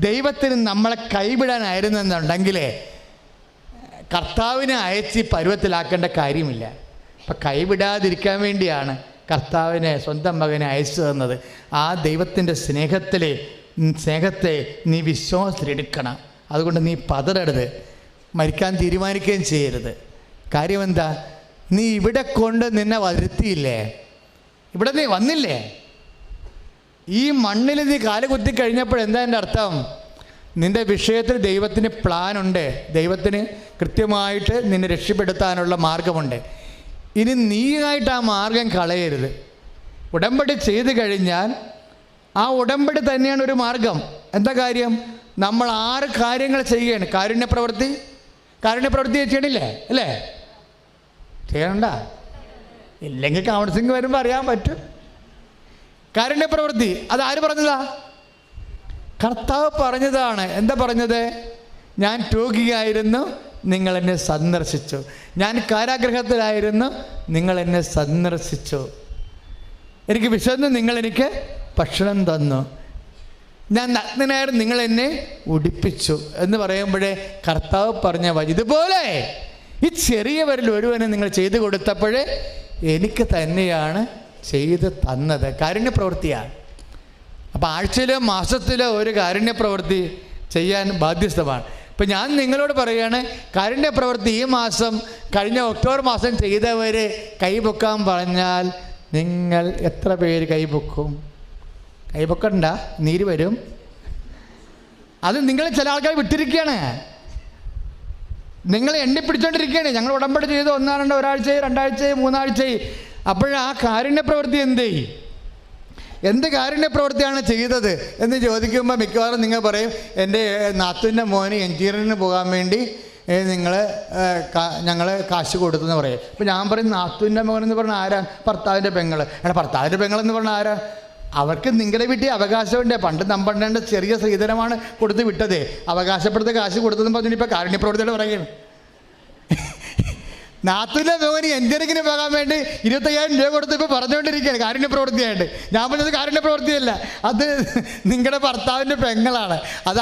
ദൈവത്തിന് നമ്മളെ കൈവിടാനായിരുന്നെന്നുണ്ടെങ്കിൽ കർത്താവിനെ അയച്ച് പരുവത്തിലാക്കേണ്ട കാര്യമില്ല. അപ്പം കൈവിടാതിരിക്കാൻ വേണ്ടിയാണ് കർത്താവിനെ സ്വന്തം മകനെ അയച്ചു തന്നത്. ആ ദൈവത്തിന്റെ സ്നേഹത്തിലെ സ്നേഹത്തെ നീ വിശ്വാസത്തിലെടുക്കണം. അതുകൊണ്ട് നീ പതറരുത്. മരിക്കാൻ തീരുമാനിക്കുകയും ചെയ്യരുത്. കാര്യമെന്താ? നീ ഇവിടെ കൊണ്ട് നിന്നെ വരുത്തിയില്ലേ? ഇവിടെ നീ വന്നില്ലേ? ഈ മണ്ണിൽ നീ കാൽ കുത്തി കഴിഞ്ഞപ്പോൾ എന്താ എന്റെ അർത്ഥം? നിന്റെ വിഷയത്തിൽ ദൈവത്തിന് പ്ലാനുണ്ട്. ദൈവത്തിന് കൃത്യമായിട്ട് നിന്നെ രക്ഷപ്പെടുത്താനുള്ള മാർഗമുണ്ട്. ഇനി നീയായിട്ട് ആ മാർഗം കളയരുത്. ഉടമ്പടി ചെയ്തു കഴിഞ്ഞാൽ ആ ഉടമ്പടി തന്നെയാണ് ഒരു മാർഗം. എന്താ കാര്യം? നമ്മൾ ആറ് കാര്യങ്ങൾ ചെയ്യുകയാണ്. കാരുണ്യപ്രവൃത്തി കാരുണ്യപ്രവൃത്തി കാരുണ്യ ചെയ്യണില്ലേ? അല്ലേ? ചെയ്യണ്ട. ഇല്ലെങ്കിൽ കൗൺസിലിംഗ് വരുമ്പോൾ അറിയാൻ പറ്റും. കാരുണ്യ പ്രവൃത്തി അത് ആര് പറഞ്ഞതാ? കർത്താവ് പറഞ്ഞതാണ്. എന്താ പറഞ്ഞത്? ഞാൻ രോഗിയായിരുന്നു നിങ്ങൾ എന്നെ സന്ദർശിച്ചു. ഞാൻ കാരാഗ്രഹത്തിലായിരുന്നു നിങ്ങൾ എന്നെ സന്ദർശിച്ചു. എനിക്ക് വിശന്ന് നിങ്ങൾ എനിക്ക് ഭക്ഷണം തന്നു. ഞാൻ നഗ്നനായിരുന്നു നിങ്ങൾ എന്നെ ഉടിപ്പിച്ചു എന്ന് പറയുമ്പോഴേ കർത്താവ് പറഞ്ഞ വഴി ഇതുപോലെ ഈ ചെറിയവരിൽ ഒരുവനെ നിങ്ങൾ ചെയ്തു കൊടുത്തപ്പോഴേ എനിക്ക് തന്നെയാണ് ചെയ്ത് തന്നത്. കാരുണ്യപ്രവൃത്തിയാണ് അപ്പോൾ ആഴ്ചയിലോ മാസത്തിലോ ഒരു കാരുണ്യപ്രവൃത്തി ചെയ്യാൻ ബാധ്യസ്ഥമാണ്. ഇപ്പം ഞാൻ നിങ്ങളോട് പറയുകയാണ് കാരുണ്യപ്രവൃത്തി ഈ മാസം കഴിഞ്ഞ ഒക്ടോബർ മാസം ചെയ്തവർ കൈപൊക്കാൻ പറഞ്ഞാൽ നിങ്ങൾ എത്ര പേര് കൈപൊക്കും? കൈപൊക്കണ്ട നീര് വരും. അത് നിങ്ങൾ ചില ആൾക്കാർ വിട്ടിരിക്കുകയാണ്. നിങ്ങൾ എണ്ണിപ്പിടിച്ചോണ്ടിരിക്കുകയാണ്. ഞങ്ങൾ ഉടമ്പടി ചെയ്ത് ഒന്നാണ്ട് ഒരാഴ്ചയായി രണ്ടാഴ്ചയായി മൂന്നാഴ്ചയായി അപ്പോഴാ കാരുണ്യ പ്രവൃത്തി എന്ത് ചെയ്യും? എന്ത് കാരുണ്യ പ്രവൃത്തിയാണ് ചെയ്തത്? എന്ന് ചോദിക്കുമ്പോൾ മിക്കവാറും നിങ്ങൾ പറയും എന്റെ നാത്തുവിന്റെ മോന് എഞ്ചിനീയറിങ്ങിന് പോകാൻ വേണ്ടി നിങ്ങൾ ഞങ്ങൾ കാശ് കൊടുത്തെന്ന് പറയും. അപ്പം ഞാൻ പറയും നാത്തുവിന്റെ മോൻ എന്ന് പറഞ്ഞാൽ ആരാ? ഭർത്താവിന്റെ പെങ്ങൾ എടാ ഭർത്താവിന്റെ പെങ്ങളെന്ന് പറഞ്ഞാൽ ആരാ? അവർക്ക് നിങ്ങളെ വീട്ടിൽ അവകാശമുണ്ട്. പണ്ട് നമ്പണ്ടേണ്ട ചെറിയ സ്ത്രീധനമാണ് കൊടുത്ത് വിട്ടതേ. അവകാശപ്പെടുത്ത കാശ് കൊടുത്തതെന്ന് പറഞ്ഞിട്ട് ഇപ്പോൾ കാരുണ്യ പ്രവൃത്തിയോട് പറയുകയാണ് നാത്തുവിന്റെ മോന് എഞ്ചിനീയറിങ്ങിന് പോകാൻ വേണ്ടി ഇരുപത്തയ്യായിരം രൂപ കൊടുത്ത് ഇപ്പോൾ പറഞ്ഞുകൊണ്ടിരിക്കുകയാണ് കാരുണ്യ പ്രവൃത്തിയായിട്ട്. ഞാൻ പറഞ്ഞത് കാരുണ്യ പ്രവൃത്തിയല്ല. അത് നിങ്ങളുടെ ഭർത്താവിന്റെ പെങ്ങളാണ്. അത്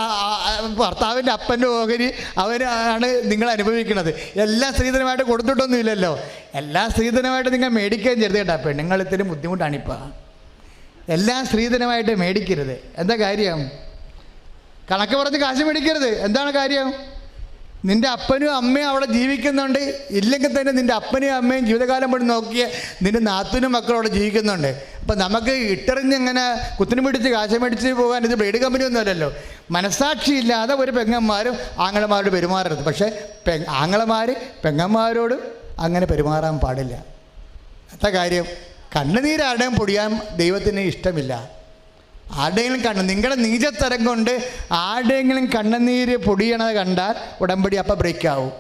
ഭർത്താവിന്റെ അപ്പന്റെ ഓഹരി അവരാണ് നിങ്ങൾ അനുഭവിക്കുന്നത്. എല്ലാ സ്ത്രീധനമായിട്ട് കൊടുത്തിട്ടൊന്നുമില്ലല്ലോ എല്ലാ സ്ത്രീധനമായിട്ട് നിങ്ങൾ മേടിക്കുകയും ചെയ്ത് കേട്ടോ. പെണ്ണുങ്ങൾ ഇത്തിരി ബുദ്ധിമുട്ടാണിപ്പോൾ എല്ലാം സ്ത്രീധനമായിട്ട് മേടിക്കരുത്. എന്താ കാര്യം? കണക്ക് പറഞ്ഞ് കാശ് മേടിക്കരുത്. എന്താണ് കാര്യം? നിന്റെ അപ്പനും അമ്മയും അവിടെ ജീവിക്കുന്നുണ്ട്. ഇല്ലെങ്കിൽ തന്നെ നിന്റെ അപ്പനും അമ്മയും ജീവിതകാലം മുഴുവൻ നോക്കിയ നിന്റെ നാത്തനും മക്കളും അവിടെ ജീവിക്കുന്നുണ്ട്. അപ്പം നമുക്ക് ഇട്ടെറിഞ്ഞ് ഇങ്ങനെ കുത്തിനും പിടിച്ച് കാശം മേടിച്ച് പോകാൻ ഇത് ബ്ലേഡ് കമ്പനി ഒന്നും അല്ലല്ലോ. മനസാക്ഷിയില്ലാതെ ഒരു പെങ്ങന്മാരും ആങ്ങളമാരോട് പെരുമാറരുത്. പക്ഷേ പെ ആങ്ങളമാർ പെങ്ങന്മാരോട് അങ്ങനെ പെരുമാറാൻ പാടില്ല. അത്ത കാര്യം കണ്ണുനീരാരുടെയും പൊടിയാൻ ദൈവത്തിന് ഇഷ്ടമില്ല. ആരുടെയെങ്കിലും കണ്ണ് നിങ്ങളുടെ നീചത്തരം കൊണ്ട് ആരുടെയെങ്കിലും കണ്ണുനീര് പൊടിയണത് കണ്ടാൽ ഉടമ്പടി അപ്പം ബ്രേക്ക് ആവും.